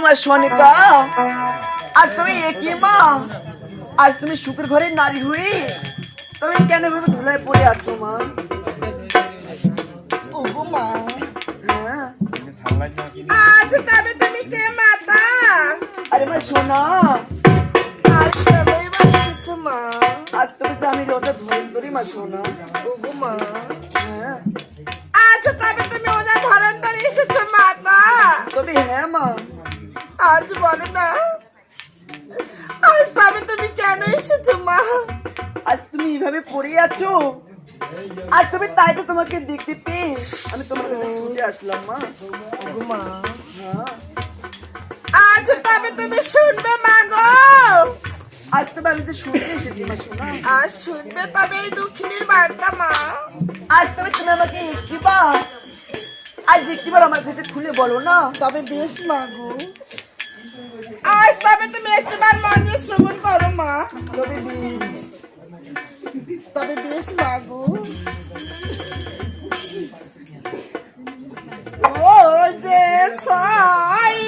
আমার আজ তুমি একই মা? আজ তুমি সুখের ঘরে নারী হয়ে তুমি কেন ভেবে ধুলায় পড়ে আছো মা? ওগো হ্যাঁ। আজ তবে তুমি কে মাতা? আরে মা, শোনা। আজ তবে মা। আজ তুমি আমি রোজা ধরে মা, শোনা। ওগো মা। হ্যাঁ। আজ তবে তুমি ওদের ধরন ধরে এসেছ মাতা। তবে হ্যাঁ মা। আজ বলো না। আজ তবে তুমি কেন এসেছ মা? আজ তুমি এইভাবে পড়ে আছো? আজ তুমি তাই তো তোমাকে দেখতে পেয়ে আমি তোমার কাছে ছুটে আসলাম মা। মা। আজ তবে তুমি শুনবে মা গো। আজ তবে আমি যে শুনতে এসেছি মা শোনা। আজ শুনবে তবে এই দুঃখিনীর বার্তা মা। আজ তবে তুমি আমাকে একটিবার আজ একটিবার আমার কাছে খুলে বলো না। তবে বেশ মা তবে তুমি একবার মন দিয়ে শ্রবণ করো মা তবে বেশ। তবে বেশ মা গো ও যে ছয়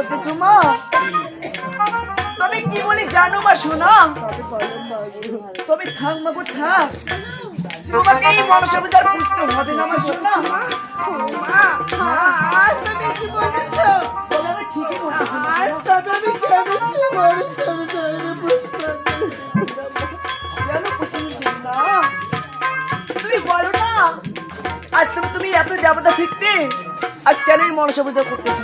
বলতেছো মা তবে কি বলি জানো মা শোনা? তবে থাক মাগো থাক। তোমাকে এই বুঝতে হবে না মা শোনা? মা আজ তুমি কি বলেছ? আমি ঠিকই বলতেছি আজ তবে আমি কেন সে? তুমি বলো না। আজ তুমি তুমি এত দেবতা ফিরতে? আজ কেন এই মনসা পূজা করতেছি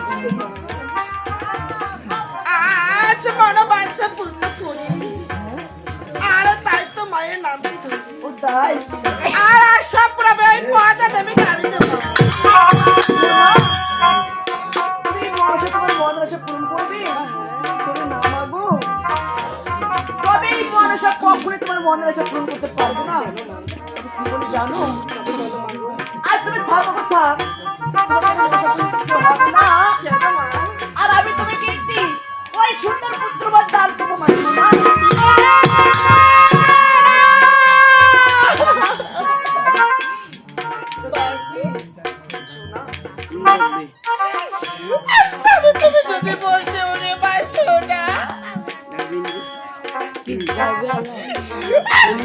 আজ মনে বাচ্চা পূর্ণ করি আর তাই তো মায়ের নাম আর আর সব প্রবে ওই দেবে গাড়ি দেবো তুমি তোমার মন মনের আশা পূরণ করতে পারবে না জানো আর তুমি থাকো থাক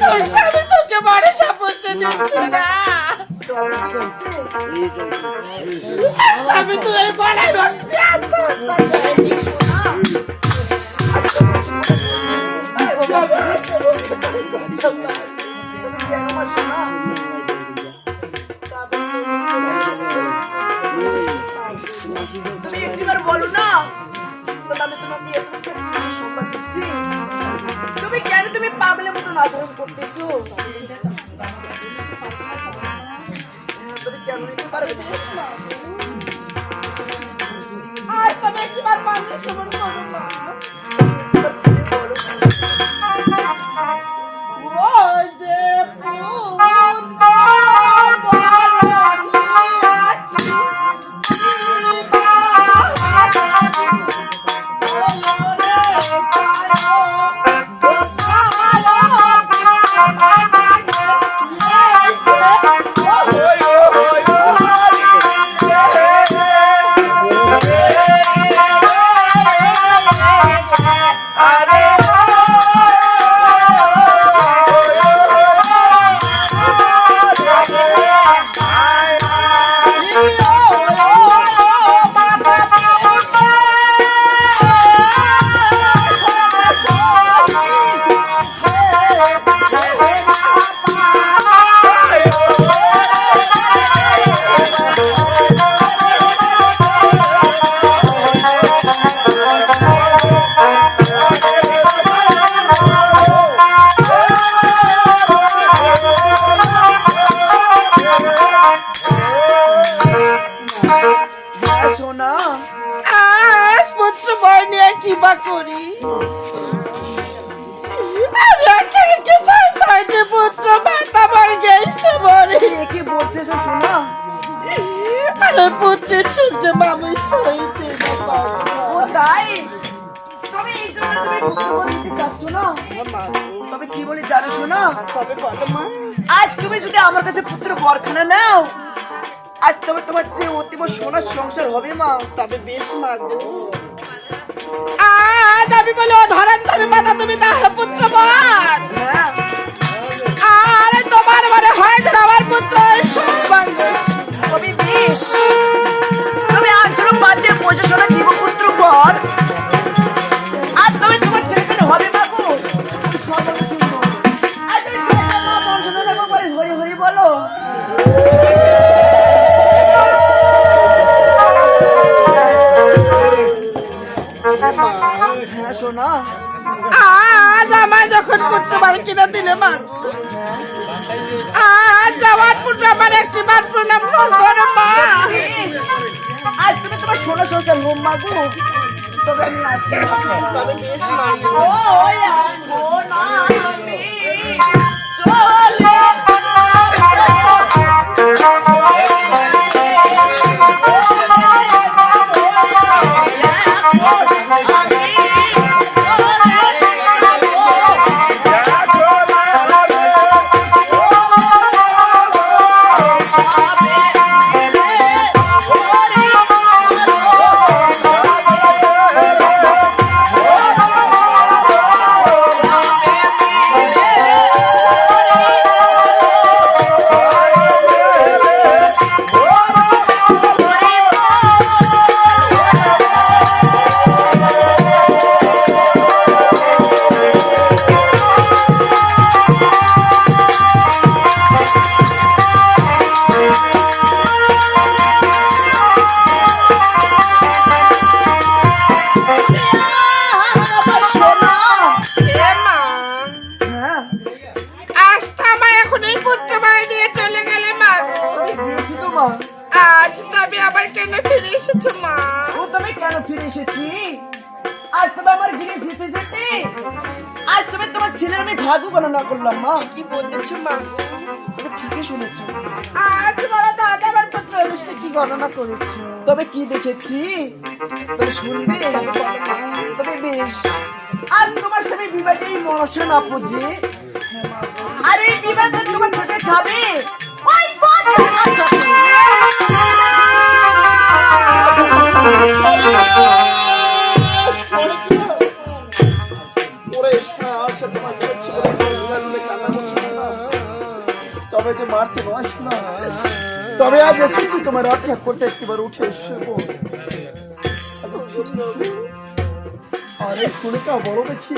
তোর স্বামী তোকে বাড়ি সাপোর্ট দিচ্ছে না। আমি তুই গলায় বসতে আত্মহত্যা করবি তুমি একটিবার বলো না। আমি তোমাকে এত পাগলের মতন আচরণ করতেছো তুমি কেন নিতে পারবে না? আজ তবে একবার মানুষ শ্রবণ করো মা হ্যাঁ সোনা আজ পুত্র বই নিয়ে কি বা করি? পুত্র মাতা মার গেছে বলে কি বলছিস সোনা আরে পুত্রের সূর্য সইতে ও তাই? তবে এই জন্য তুমি পুত্রবধ না? তবে কি বলি জানো শোনা? তবে বলো মা। আজ তুমি যদি আমার কাছে পুত্র বরখানা নাও আজ তবে তোমার যে অতিম সোনার সংসার হবে মা, তবে বেশ মাগো। আজ আমি বলো ধরেন ধরে মাতা তুমি তাহলে পুত্র বল বার প্রণাম করব না মা। আজ তুমি তোমার ষোলো সংসার হোম মাগো। তবে আমি আসি। তবে বেশ মা ও না এসেছি আজ তবে আমার গিয়ে যেতে যেতে আজ তুমি তোমার ছেলের আমি ভাগ্য গণনা করলাম, মা। কি বলতেছো মা? ঠিকই শুনেছো। আজ বড় দাদা আমার পুত্র দৃষ্টি কি গণনা করেছ? তবে কি দেখেছি? তবে শুনবে, তবে বেশ। আজ তোমার সাথে বিবাদে এই মনসা না পুজে আর এই বিবাদে তোমার চোখে খাবে ওই বদ তবে যে মারতে নয় শোনা তবে আজ এসেছি তোমার রক্ষা করতে, একটিবার উঠে এসে আরে শুনে কা বড় দেখি,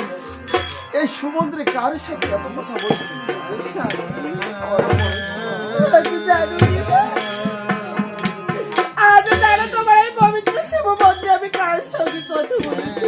এই সুমন্দ্রে কার সাথে এত কথা বলছি? আজ নি জানো তোমার এই পবিত্র শিব মন্দিরে আমি কার সাথে কথা বলেছি?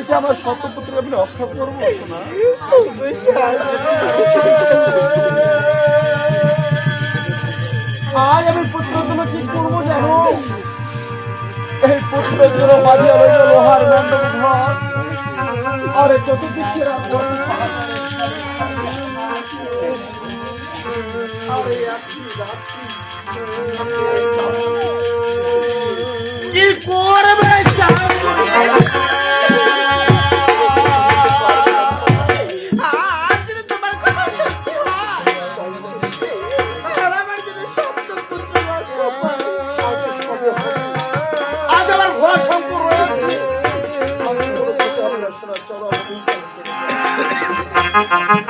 যে আমার শতপুত্র আমি রক্ষা করব আজ আমি পুত্রের জন্য কি করব, জানো? এই পুত্রের জন্য বাঁধিয়ে রইল লোহার মণ্ডপ ঘর আরে চতুর্দিকে রাখব কি করবে আজ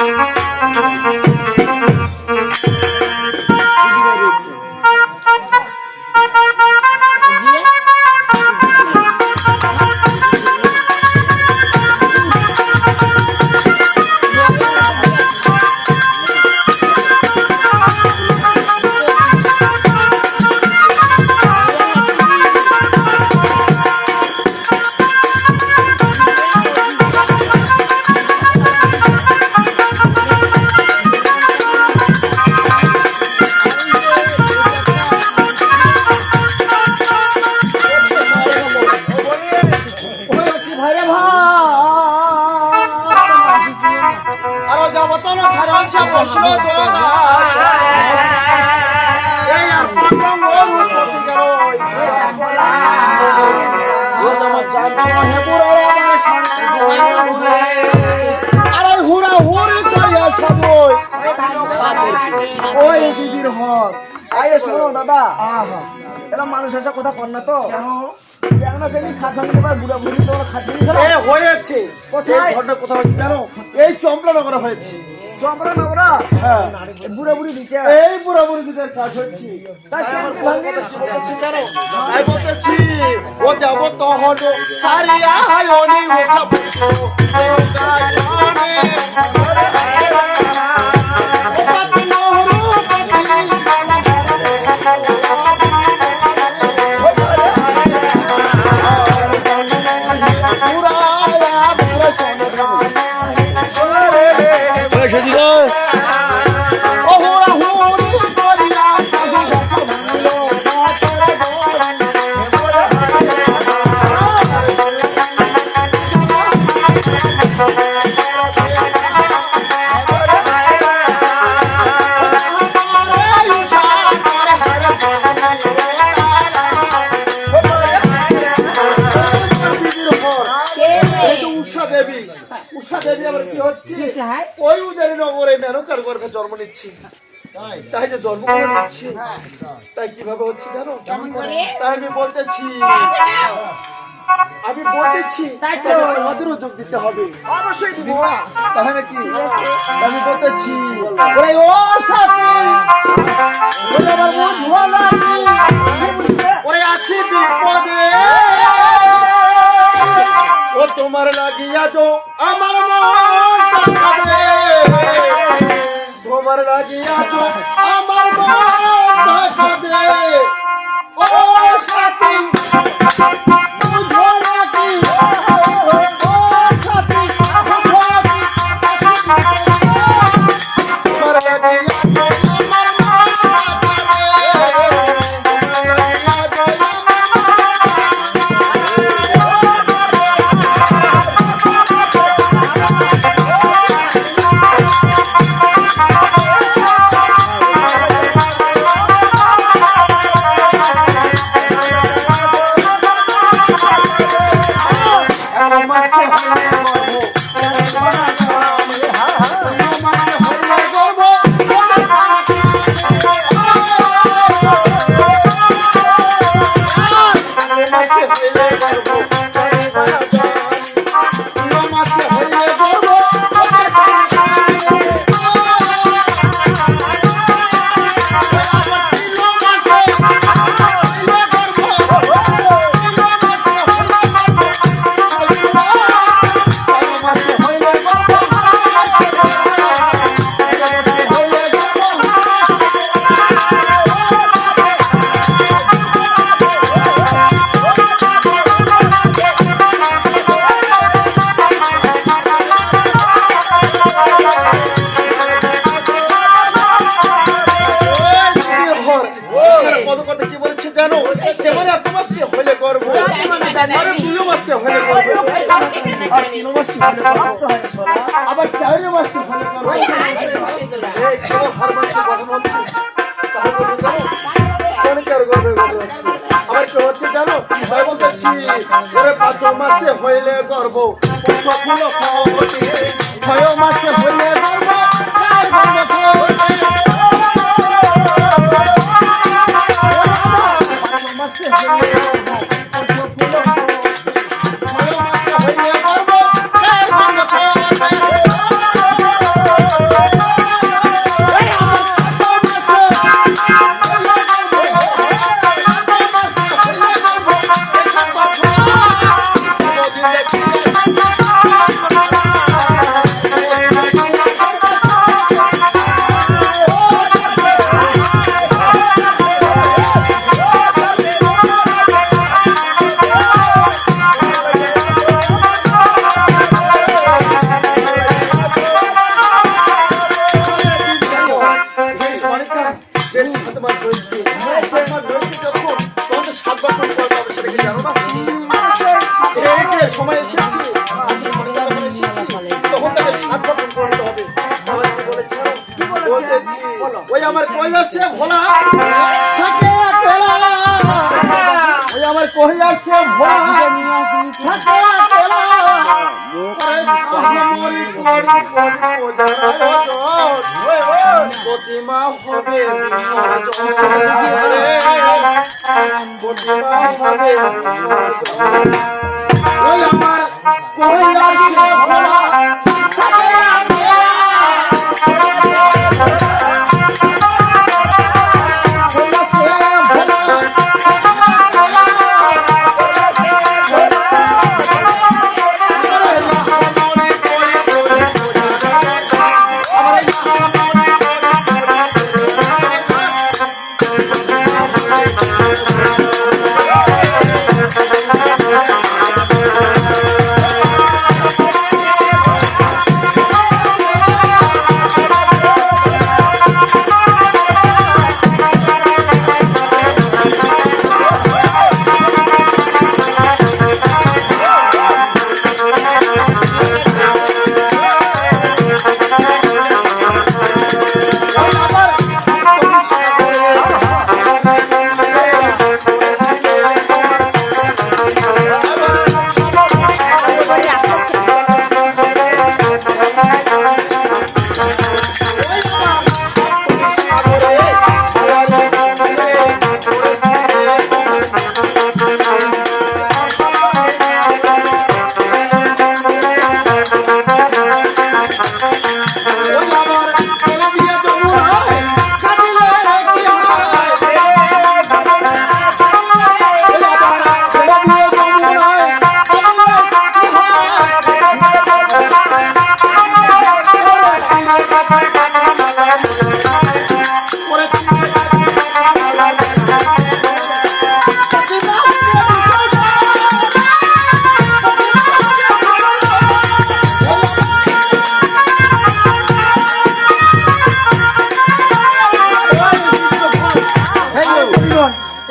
ভাইরে ভাই প্রশ্ন এই আর পতঙ্গ রূপতি গেল। আরে হুড়া হুড়ি করিয়া সাবই ওই দিদির হক আরে শোনো দাদা। আহা এরা মানুষ এসে কথা কর না তো। এ হয়েছে। ঘটনা কোথায় হয়েছে জানো? এই চম্পলানগরে হয়েছে। চম্পরা না হ্যাঁ বুড়া বুড়ি দিকে? এই বুড়া বুড়ি দিদের কাজ হচ্ছে। তাই কেমন ভাঙে আমি বলতেছি ও যাব তহন সারিয়া অনি ও সব দেবী উষা দেবী আবার কি হচ্ছে? ওই উজারি নগরে মেনকার গর্ভে জন্ম নিচ্ছি। তাই যে জন্ম করে নিচ্ছি। তাই কীভাবে হচ্ছে জানো? তাই আমি বলতেছি। আমি বলতেছি তোমাদেরও যোগ দিতে হবে। অবশ্যই দিব। তাই নাকি আমি বলতেছি ওরে ও সাথী! ওরে আমার ওরে আছি বিপদে। ও তোমার লাগিয়া যো আমার মন কাঁদে তোমার লাগিয়া যো আমার মন কাঁদে কি হচ্ছে জানো? আমি বলতেছি ওরে পাঁচ মাসে হইলে গর্ব। ছয় মাসে হইলে গর্ব। ওই আমার কৈলাসে ভোলা থাকে একলা। ওই আমার কৈলাসে ভোলা থাকে। মহামরি প্রতিমা হবে প্রতিমা হবে ওই আমার কৈলাসে ভোলা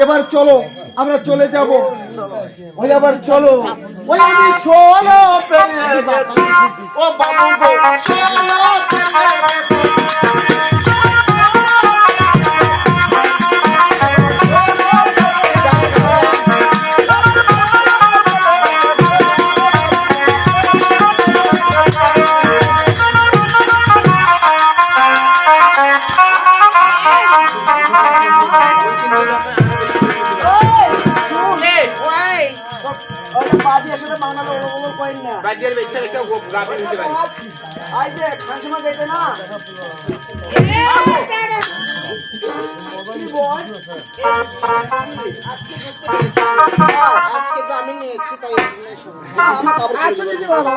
এবার চলো আমরা চলে যাব। ওই আবার চলো। ওই আমি গেছি ও বাবু গো। আজকে জামিন নিয়েছি তাই আচ্ছা দিদি বাবা।